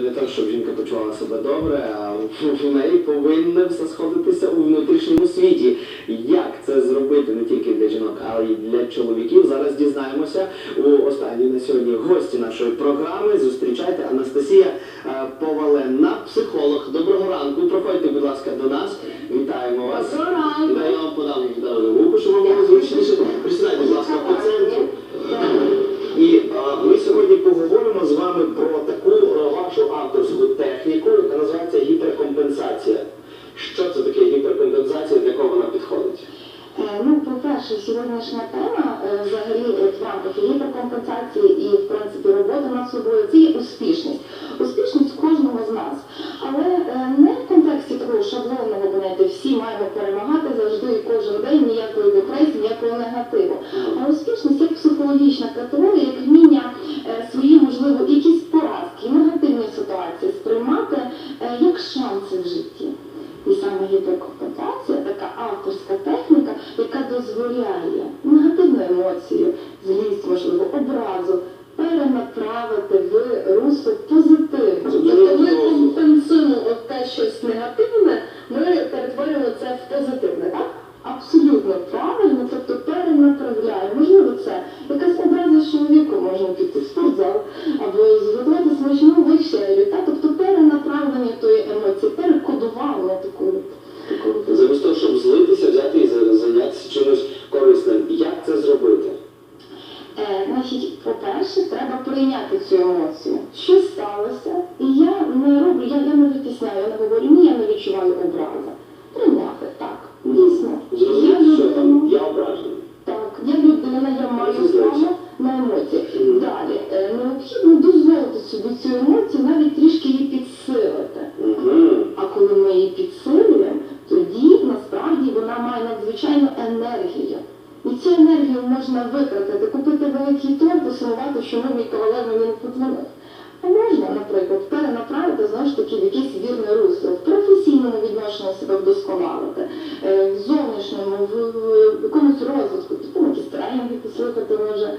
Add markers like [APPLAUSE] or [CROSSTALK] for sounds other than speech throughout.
для того, щоб жінка почувала себе добре, а в- неї повинно все сходитися у внутрішньому світі. Як це зробити не тільки для жінок, але й для чоловіків? Зараз дізнаємося у останній на сьогодні гості нашої програми. Зустрічайте Анастасія е, Повалена, психолог. Доброго ранку. Проходьте, будь ласка, до нас. Вітаємо вас. Ну, сьогоднішня тема е, взагалі в рамках гіперкомпенсації і в принципі роботи над собою це є успішність. Успішність кожного з нас. Але е, не в контексті такого шаблонного поняття всі маємо перемагати завжди і кожен день ніякої депресії, ніякого негативу. А успішність дозволяє негативну емоцію, злість, можливо, образу перенаправити в русло позитивне. Тобто ми компенсуємо от те щось негативне, ми перетворюємо це в позитивне, так? Абсолютно правильно, тобто перенаправляє. Можливо, це якась образа з чоловіком, можна піти в спортзал або зготувати смачну значить, по-перше, треба прийняти цю емоцію. Що сталося? І я не роблю, я, я не витісняю, я не говорю, ні, я не відчуваю образи. Прийняти, так. Дійсно. Я людина, я ображений. так, я людина, я маю Це право на емоції. Далі, е, необхідно дозволити собі цю емоцію, навіть вдосконалити, е, в зовнішньому, в, якомусь розвитку, типу якісь тренінги послухати може.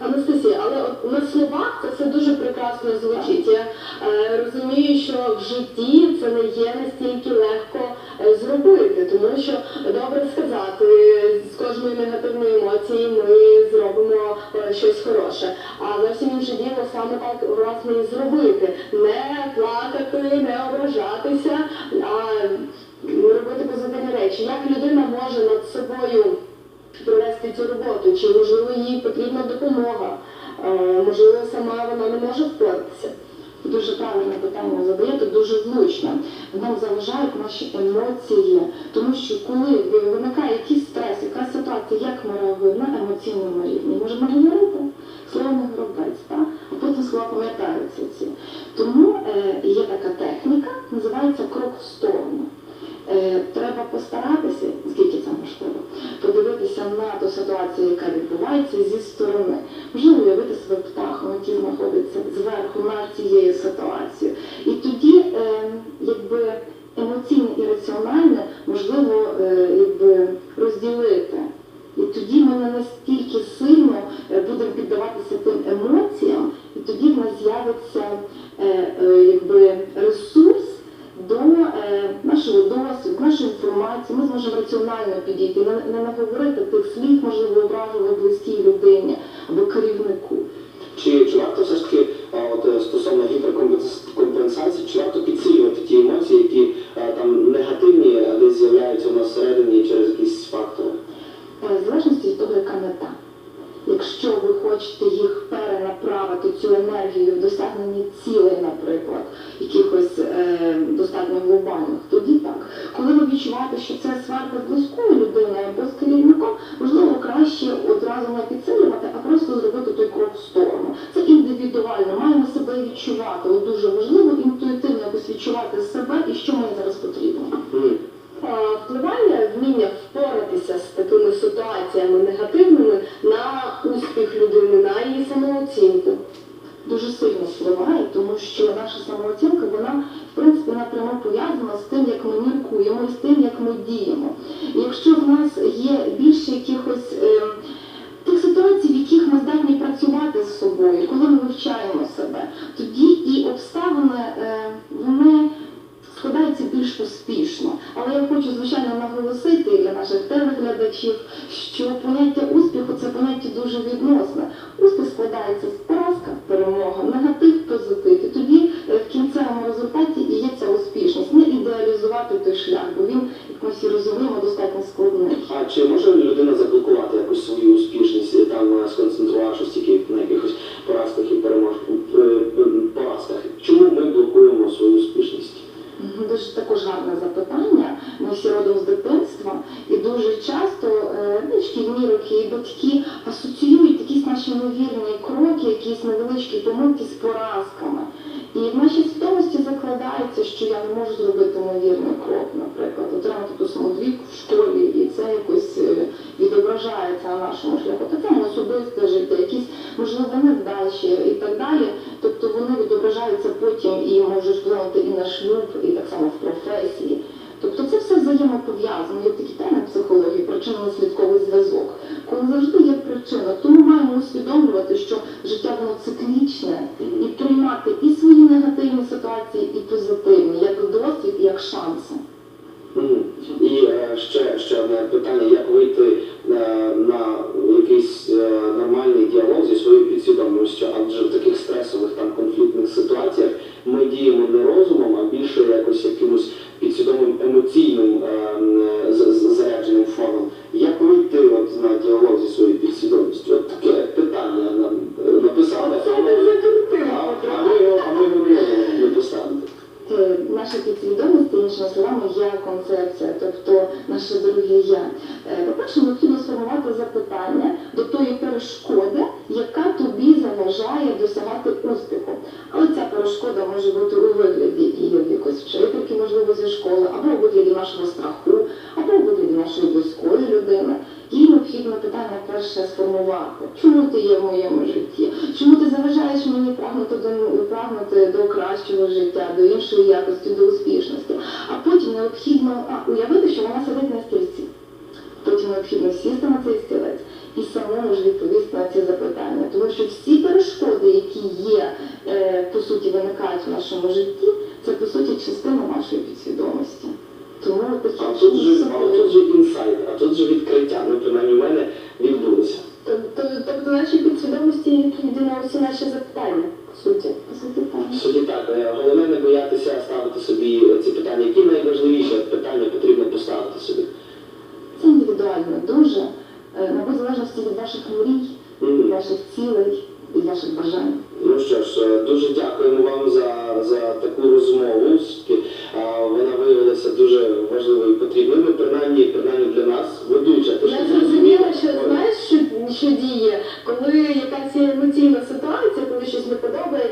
Анастасія, але от на словах це все дуже прекрасно звучить. Я е, розумію, що в житті це не є настільки легко е, зробити, тому що добре сказати, з кожної негативної емоції ми зробимо е, щось хороше. А зовсім інше діло саме так власне і зробити. Не плакати, не ображатися, а робити позитивні речі. Як людина може над собою провести цю роботу, чи можливо їй потрібна допомога, Е, можливо, сама вона не може впоратися. Дуже правильне питання задаєте, дуже влучне. Нам заважають наші емоції, тому що коли виникає якийсь стрес, якась ситуація, як ми реагуємо на емоційному рівні, можемо говорити, слово не гробець, а потім слова пам'ятаються ці. Тому е, є така техніка, називається крок в сторону. Е, треба постаратися, скільки це можливо, подивитися на ту ситуацію, яка відбувається зі сторони. Можливо, уявити себе птахом, який знаходиться зверху над цією ситуацією. І тоді, е, якби емоційне і раціональне можливо е, якби розділити. І тоді ми не настільки сильно будемо піддаватися тим емоціям, і тоді в нас з'явиться е, е, якби ресурс до е, нашого досвіду, нашої інформації, ми зможемо раціонально підійти, не, не наговорити може виображувати близькій людині Якщо ви хочете їх перенаправити цю енергію в досягненні цілей, наприклад, якихось е, достатньо глобальних, тоді так. Коли ви відчуваєте, що це сварка з близькою людиною або з керівником, можливо, краще одразу не підсилювати, а просто зробити той крок в сторону. Це індивідуально, маємо себе відчувати. От дуже важливо інтуїтивно якось відчувати себе і що мені зараз дуже сильно впливає, тому що наша самооцінка, вона в принципі напряму пов'язана з тим, як ми міркуємо і з тим, як ми діємо. Якщо в нас є більше якихось е, тих ситуацій, в яких ми здатні працювати з собою, коли ми вивчаємо себе, тоді і обставини е, вони складаються більш успішно. Але я хочу, звичайно, наголосити для наших телеглядачів, що поняття успіху це поняття дуже відносне. Успіх складається з шлях, бо він, як розуміємо, достатньо складний. А чи може людина заблокувати якусь свою успішність, там сконцентрувавшись тільки на якихось поразках і перемож... е, поразках? Чому ми блокуємо свою успішність? Дуже також гарне запитання. Ми всі родом з дитинства, і дуже часто е, ну, шкільні роки і батьки асоціюють якісь наші невірні кроки, якісь невеличкі помилки з поразками. І в нашій свідомості закладається, що я не можу зробити невірний крок, наприклад, отримати ту саму двійку в школі, і це якось е, відображається на нашому шляху. Так само особисте життя, якісь можливо невдачі і так далі. Тобто вони відображаються потім і можуть вплинути і на шлюб, і так само в професії. Тобто це все взаємопов'язано. Є такі теми психології, причинно-наслідковий зв'язок. Коли завжди є причина, то ми маємо усвідомлювати, що життя воно циклічне, ситуації, і позитивні, як досвід, як шанси. Іншими словами, є концепція, тобто наше дороге я. Е, По-перше, необхідно сформувати запитання до тої перешкоди, яка тобі заважає досягати успіху. Але ця перешкода може бути у вигляді і якоїсь вчительки, можливо, зі школи, або у вигляді нашого страху, або у вигляді нашої близької людини. Їй необхідно питання перше сформувати. Чому ти є в моєму житті? Чому ти заважаєш мені прагнути до прагнути до кращого життя, до іншої якості, до успішності? А потім необхідно уявити, що вона сидить на стільці. Потім необхідно сісти на цей стілець і самому ж відповісти на ці запитання. Тому що всі перешкоди, які є, е, по суті, виникають в нашому житті, не ставити собі ці питання. Які найважливіші питання потрібно поставити собі? Це індивідуально дуже, е, мабуть, залежності від ваших мрій, від ваших цілей, від ваших бажань. Ну що ж, е, дуже дякуємо вам за, за таку розмову. Вона виявилася дуже важливою і потрібною, принаймні, принаймні для нас. Ведуча, ти ж Я зрозуміла, що знаєш, що, що діє, коли якась емоційна ситуація, коли щось не подобається,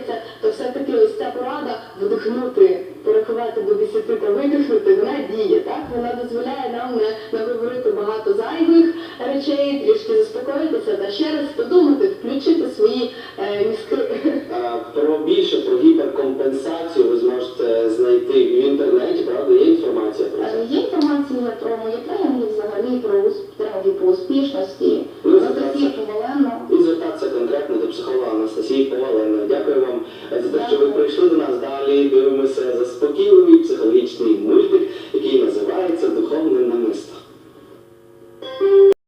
Вона дозволяє нам не, говорити багато зайвих речей, трішки заспокоїтися та ще раз подумати, включити свої е, мізки. [LAUGHS] Про більше про гіперкомпенсацію ви зможете знайти в інтернеті, правда? Є інформація про це. Е, Є інформація про мої тренінги взагалі, про тренінги по успішності. Ну, І звертатися конкретно до психолога Анастасії Поваленої. Дякую вам за те, що ви прийшли до нас. Далі дивимося